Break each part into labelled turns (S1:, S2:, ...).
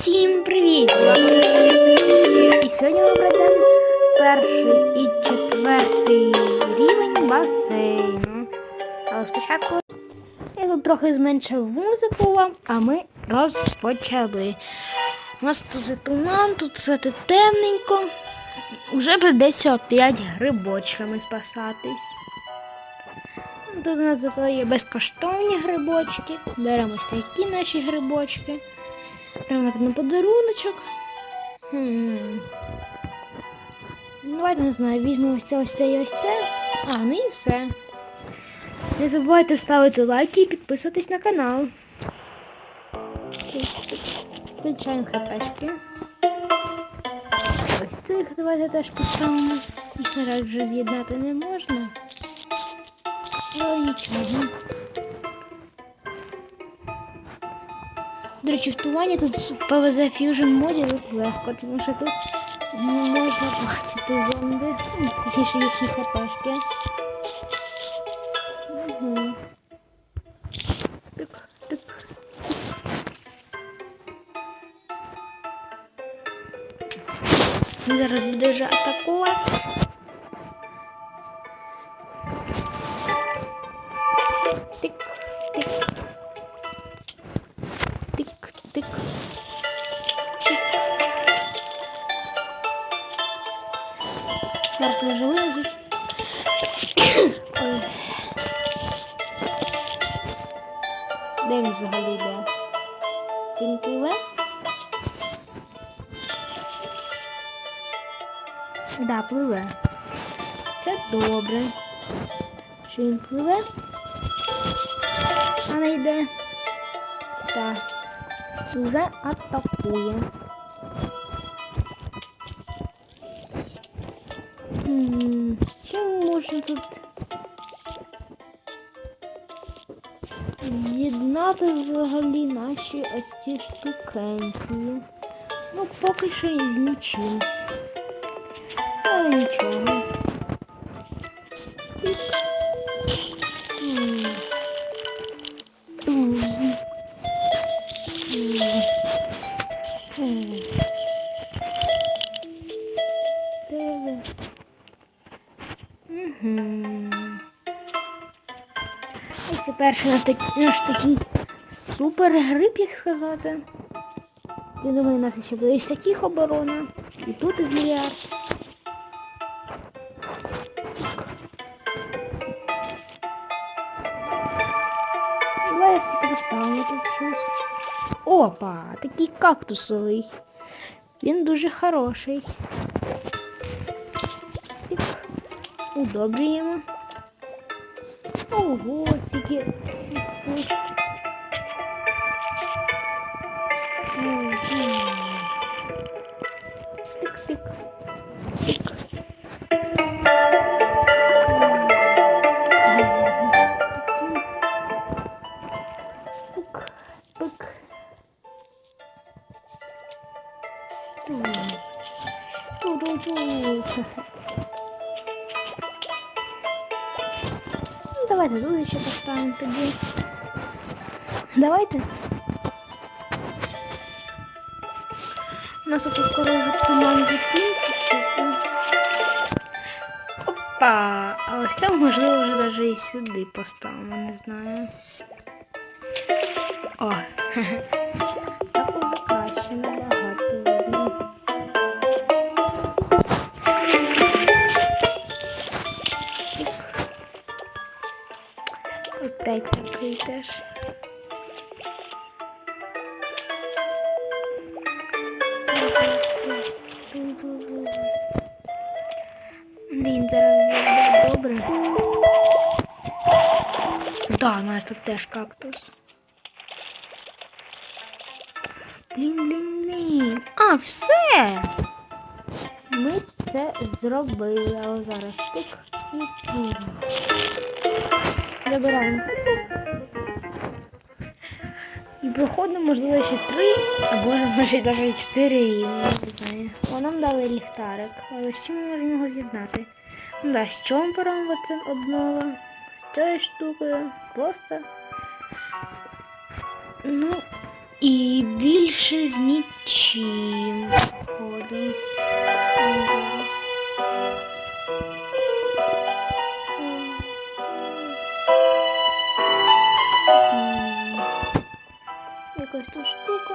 S1: Всім привіт! І сьогодні ми пройдемо перший і четвертий рівень басейну. Але спочатку я тут трохи зменшив музику вам, а ми розпочали. У нас тут туман, тут все темненько. Уже прийдеться опять грибочками спасатись. Тут у нас є безкоштовні грибочки. Беремо такі наші грибочки. Так на подаруночок. Хм. Ну, Давайте не знаю, візьмемо ось це, ось це і ось це. А, ну і все. Не забувайте ставити лайки і підписуватись на канал. Включаємо хпшки. Ось цих давайте теж поставимо. Їх, на вже з'єднати не можна. Але нічого. До речі, тут PvZ Fusion моді легко, тому що тут не можна бачити зомби, точніше їхні хпшки. Ой. Де він взагалі йде? Він пливе? Да, пливе. Це добре. Що він пливе? А не йде. Так. Вже атакує. З'єднати взагалі наші ось ці штукенці. Ну, поки що із нічим. Але нічого. М. М. Ось це перший наш, наш такий супер гриб, як сказати. Я думаю, у нас ще буде із таких оборона. І тут із мільярд. Поставлю тут щось. Опа, такий кактусовий. Він дуже хороший. Удобрюємо. Ого, ціки. Нас тут корова туман закінчиться. Опа! А ось це можливо вже навіть і сюди поставимо, не знаю. О, так краще набагато. Опять такий теж. Блін, зараз добре. Да, у нас тут теж кактус. Блін, блін, блін. А, все. Ми це зробили. А зараз тик і тур. Забираємо. І можливо, ще три, або може навіть чотири рівні, не знаю. О, нам дали ліхтарик, але з чим ми можемо його з'єднати? Ну да, з чомпером оцим одного, з цією штукою, просто. Ну, І більше з нічим. Походу. Якась тут штука.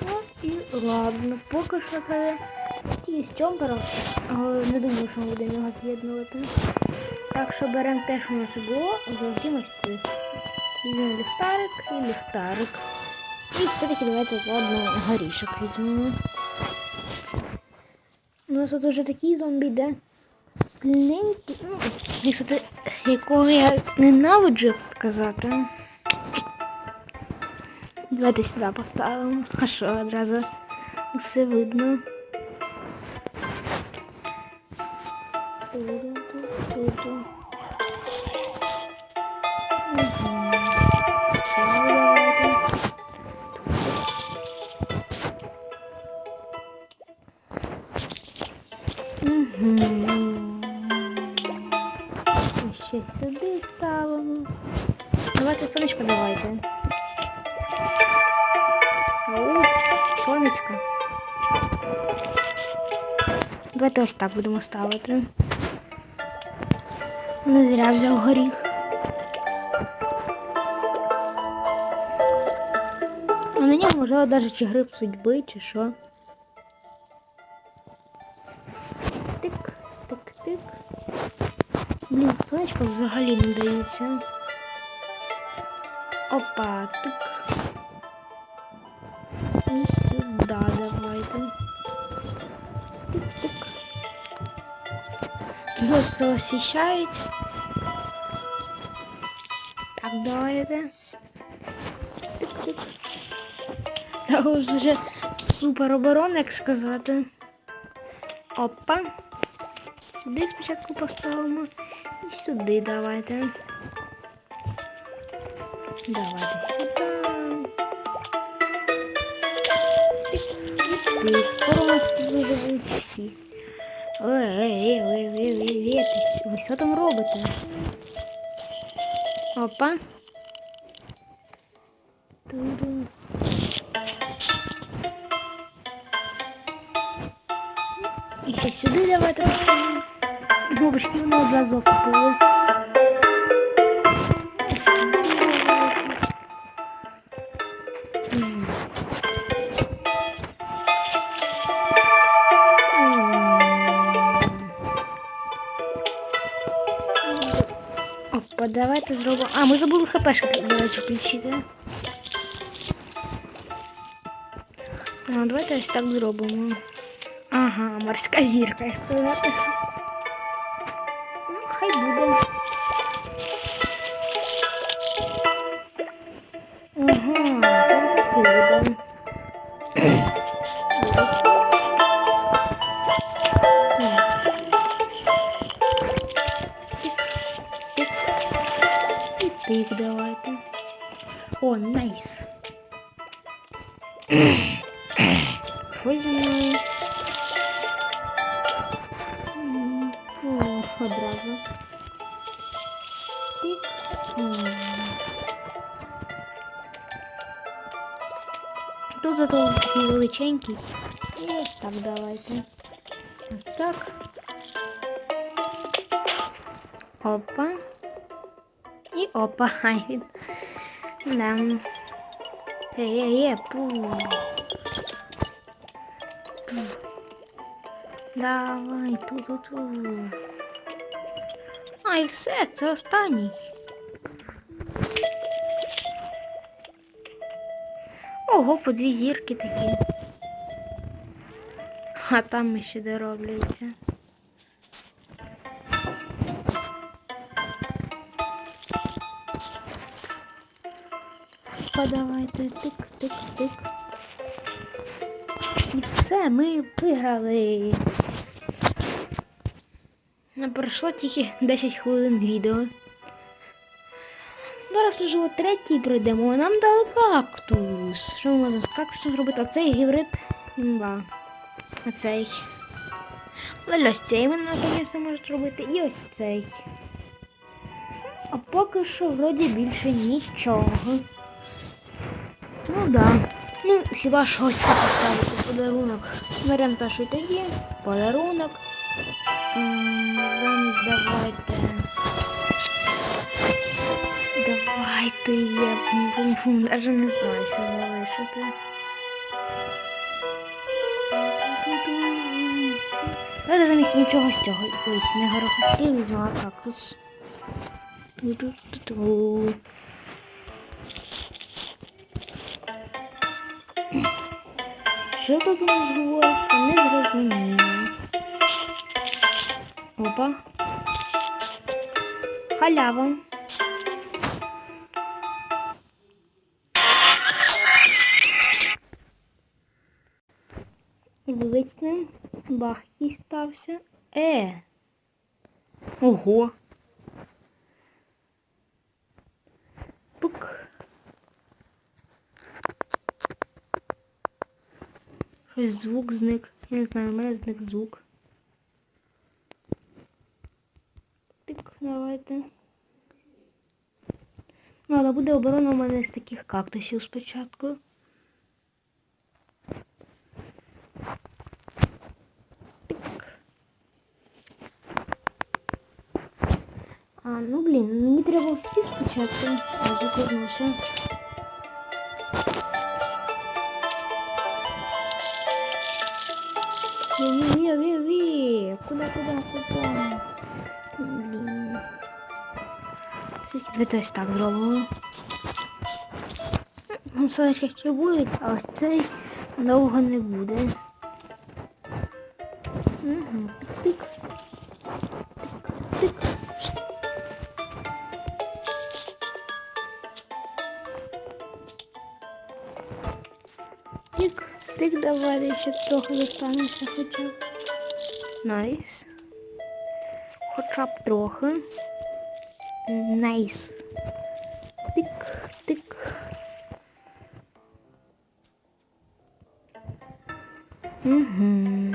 S1: Ну і ладно, поки що це і з. Не думаю, що ми будемо його з'єднувати. Так що беремо те, що у нас було, зробимо ось цих. Візьмемо ліхтарик і ліхтарик. І все-таки давайте ладно горішок візьмемо. У нас тут уже такий зомбі йде. Скленький, ну, якого я ненавиджу, сказати. Давайте сюда поставимо. Хорошо, одразу все видно. Ту-ду-ду-ду-ду. Мгм. Так будемо ставити. Не зря взяв горіх. А на ньому можливо навіть чи гриб судьби, чи що. Тик, тик, тик. Блін, сонечко взагалі не дається. Опа, тик. І сюди давайте. Все освіщають. Так, давайте. Так вже супер оборона, як сказати. Опа. Сюди спочатку поставимо. І сюди давайте. Давайте сюди. Тик, Скоро нас виживуть. Ой, ой, ой, ой, ой, ой, ви що там робите? Опа. Ту-ду. І ще сюди давайте поставимо. Бабочки, воно одразу окупилось. Давайте зробимо. А, ми забули хпшки, до речі, включити. А, давайте ось так зробимо. Ага, морська зірка, як сказати. Що зі мною? Одразу. Тик. Тут зато величенький. І так давайте. Ось так. Опа. І опа. Ай, він. Да. Е-е-е, пу. Пу. Давай, ту-ту-ту. А і все, це останній. Ого, по дві зірки такі. А там ще доробляється. Подавайте тик-тик-тик. Все, ми виграли. Не пройшло тільки 10 хвилин відео. Зараз можливо третій пройдемо, нам дали кактус. Що ми можемо з кактусом робити? Оцей гібрид імба. Оцей. Але ось цей ми наконець можуть робити. І ось цей. А поки що вроді більше нічого. Ну да. Ну, хіба щось поставити подарунок. Беремо те, що тоді. Подарунок. М, Замість давайте. Давайте я. Даже не знаю, що залишити. Я замість нічого з цього не горохотів, візьму а кактус. Ту-ту-ту-ту. Що тут у нас говориться? Не зрозуміло. Опа. Халява. Вибачте, бах і стався. Е. Ого. Щось звук зник. Я не знаю, у мене зник звук. Тик, давайте. Ну, але буде оборона у мене з таких кактусів спочатку. А, ну блін, мені треба всі спочатку. А, тут Давайте ось так зробимо. Ну, сонечки ще будуть, а ось цей довго не буде. Угу. Тик. Тик. Тик. Тик. Тик, давай ще трохи достанеться хоча б. Найс. Хоча б трохи. Найс. Тик, тик. Угу.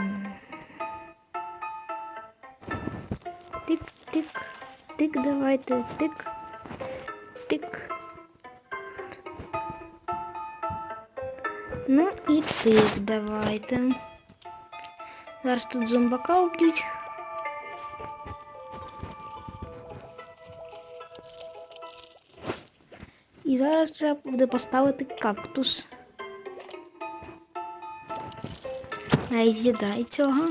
S1: Тик, тик, тик, давайте, тик, тик. Ну і тик давайте. Зараз тут зомбака вб'ють. Зараз треба буде поставити кактус. Ай, з'їдай цього.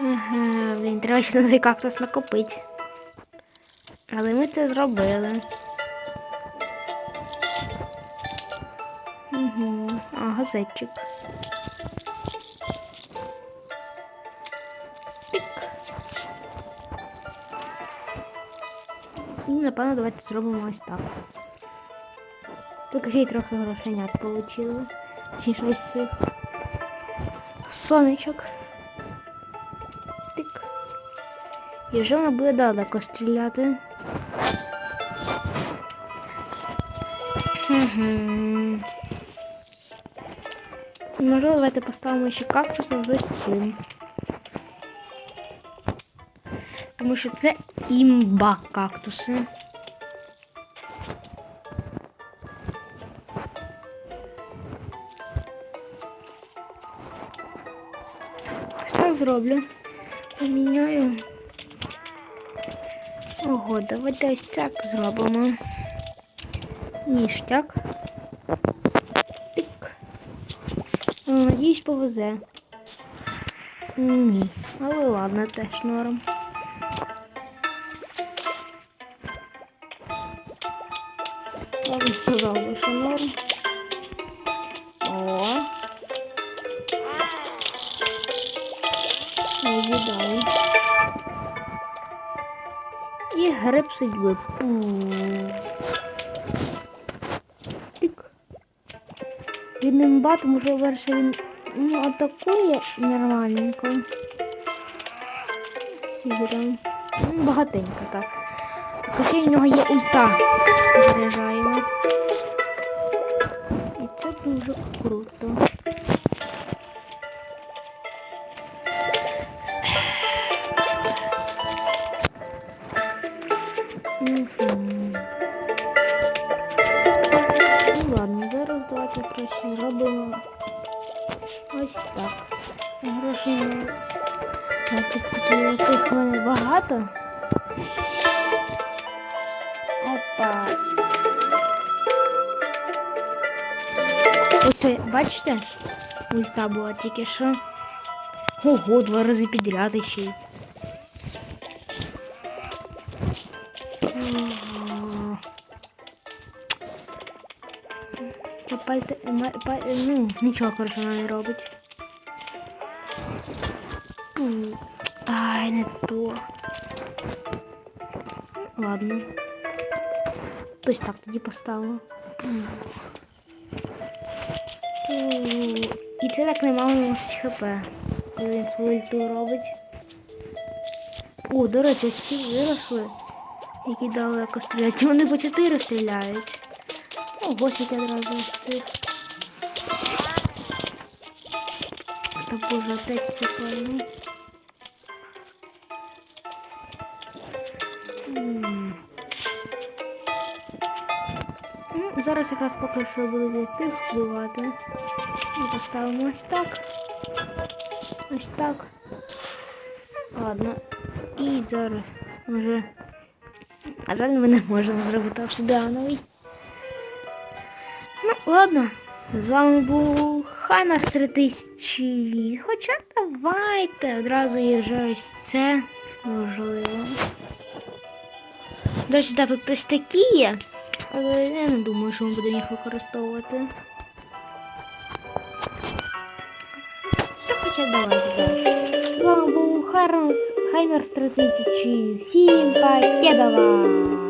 S1: Ага, блін, треба ще на цей кактус накопити. Але ми це зробили. Угу. А, газетчик. Напевно, давайте зробимо ось так. Й трохи грошенят получили. Чи щось цих сонечок. Тик. І вже вона буде далеко стріляти. Угу. Можливо, давайте поставимо ще кактуси ось цим. Тому що це імба кактуси. Ось так зроблю. Поміняю. Ого, давайте ось так зробимо. Ніштяк. Тик. Надіюсь, повезе. Ні. Але ладно, теж норм. Не віддай. І гриб судьби. Тик. Він батом уже верше він ну, атакує нормальненько. Сіграм. Ну, багатенько так. Так ще в нього є ульта. Заряджаємо. І це дуже круто. Ось, це, бачите? Ульта була тільки що. Ого, два рази підряд ще й. Ого. Це пальте, ма- па- ну, нічого, коротше, вона не робить. М, Ай, не то. Ну, Ладно. Ось так тоді поставимо. І це так немало носить хп, коли він свою ульту робить. О, до речі, ось виросли, які далеко стріляють. Вони по 4 стріляють. О, скільки одразу ось. Та боже, опять ці зараз якраз поки що буду від тих вбивати. І поставимо ось так. Ось так. Ладно. І зараз вже. А жаль, ми не можемо зробити обсидіановий. Ну, ладно. З вами був Хаймер 3000. Хоча давайте одразу є вже ось це можливо. До речі, да, тут ось такі є, але я не думаю, що ми будемо їх використовувати. Та хоча давайте. З вами був Хаймер 3000. Всім покедова!